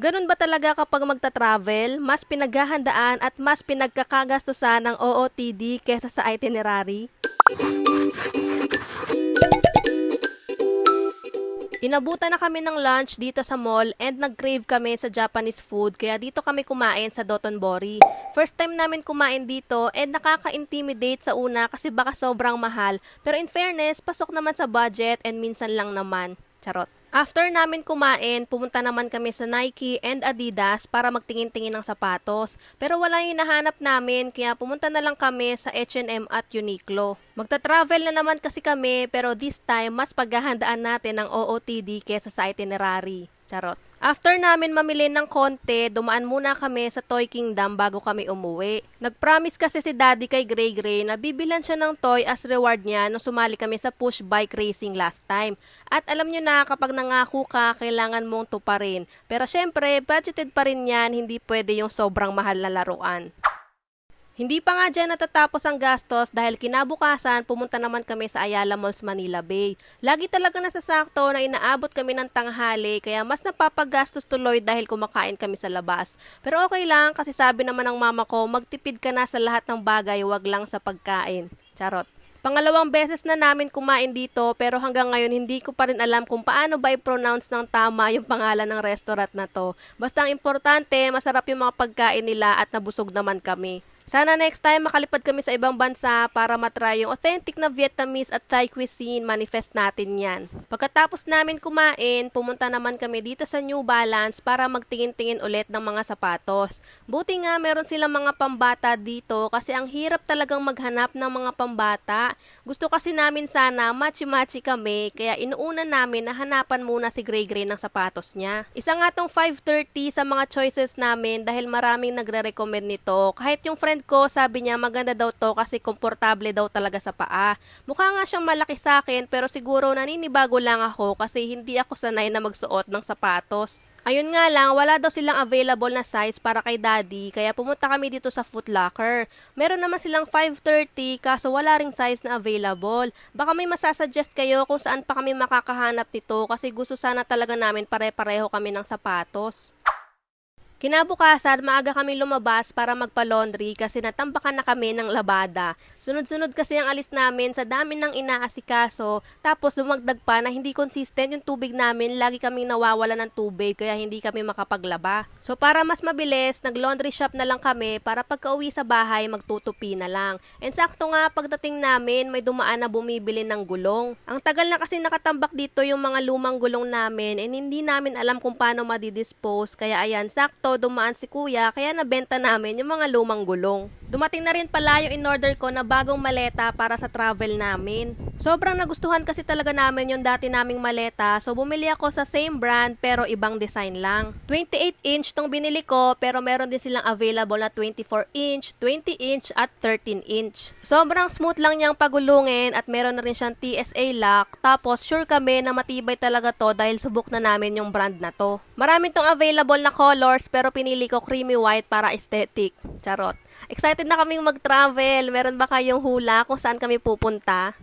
Ganun ba talaga kapag magta-travel? Mas pinaghahandaan at mas pinagkakagastusan ng OOTD kesa sa itinerary? Inabutan na kami ng lunch dito sa mall and nag-crave kami sa Japanese food kaya dito kami kumain sa Dotonbori. First time namin kumain dito and nakaka-intimidate sa una kasi baka sobrang mahal. Pero in fairness, pasok naman sa budget and minsan lang naman. Charot. After namin kumain, pumunta naman kami sa Nike and Adidas para magtingin-tingin ng sapatos. Pero wala yung nahanap namin kaya pumunta na lang kami sa H&M at Uniqlo. Magta-travel na naman kasi kami pero this time mas paghahandaan natin ng OOTD kesa sa itinerary. Charot. After namin mamili ng konti, dumaan muna kami sa Toy Kingdom bago kami umuwi. Nag-promise kasi si Daddy kay Gray Gray na bibilan siya ng toy as reward niya nung sumali kami sa push bike racing last time. At alam nyo na kapag nangako ka, kailangan mong tuparin. Pero syempre, budgeted pa rin yan, hindi pwede yung sobrang mahal na laruan. Hindi pa nga dyan natatapos ang gastos dahil kinabukasan pumunta naman kami sa Ayala Malls Manila Bay. Lagi talaga nasasakto na inaabot kami ng tanghali kaya mas napapagastos tuloy dahil kumakain kami sa labas. Pero okay lang kasi sabi naman ng mama ko magtipid ka na sa lahat ng bagay wag lang sa pagkain. Charot. Pangalawang beses na namin kumain dito pero hanggang ngayon hindi ko pa rin alam kung paano ba i-pronounce ng tama yung pangalan ng restaurant na to. Basta ang importante, masarap yung mga pagkain nila at nabusog naman kami. Sana next time makalipad kami sa ibang bansa para matry yung authentic na Vietnamese at Thai cuisine, manifest natin yan. Pagkatapos namin kumain, pumunta naman kami dito sa New Balance para magtingin-tingin ulit ng mga sapatos. Buti nga meron silang mga pambata dito kasi ang hirap talagang maghanap ng mga pambata. Gusto kasi namin sana matchy-matchy kami kaya inuuna namin na hanapan muna si Gray Gray ng sapatos niya. Isa nga tong 530 sa mga choices namin dahil maraming nagre-recommend nito. Kahit yung friend ko sabi niya maganda daw to kasi komportable daw talaga sa paa. Mukha nga siyang malaki sa akin pero siguro naninibago lang ako kasi hindi ako sanay na magsuot ng sapatos. Ayun nga lang, wala daw silang available na size para kay daddy, kaya pumunta kami dito sa Foot Locker. Meron naman silang 530, kaso wala ring size na available. Baka may masasuggest kayo kung saan pa kami makakahanap nito kasi gusto sana talaga namin pare-pareho kami ng sapatos. Kinabukasan, maaga kami lumabas para magpa-laundry kasi natambakan na kami ng labada. Sunod-sunod kasi ang alis namin sa dami ng inaasikaso. Tapos dumagdag pa na hindi consistent yung tubig namin. Lagi kaming nawawala ng tubig kaya hindi kami makapaglaba. So para mas mabilis, nag-laundry shop na lang kami para pagka-uwi sa bahay, magtutupi na lang. And sakto nga, pagdating namin, may dumaan na bumibili ng gulong. Ang tagal na kasi nakatambak dito yung mga lumang gulong namin and hindi namin alam kung paano madidispose. Kaya ayan, sakto dumaan si kuya kaya nabenta namin yung mga lumang gulong. Dumating na rin pala yung in-order ko na bagong maleta para sa travel namin. Sobrang nagustuhan kasi talaga namin yung dati naming maleta so bumili ako sa same brand pero ibang design lang. 28 inch tong binili ko pero meron din silang available na 24 inch, 20 inch at 13 inch. Sobrang smooth lang niyang pagulungin at meron na rin siyang TSA lock tapos sure kami na matibay talaga to dahil subok na namin yung brand na to. Marami tong available na colors pero pinili ko creamy white para aesthetic. Charot. Excited na kaming mag-travel. Meron ba kayong hula kung saan kami pupunta?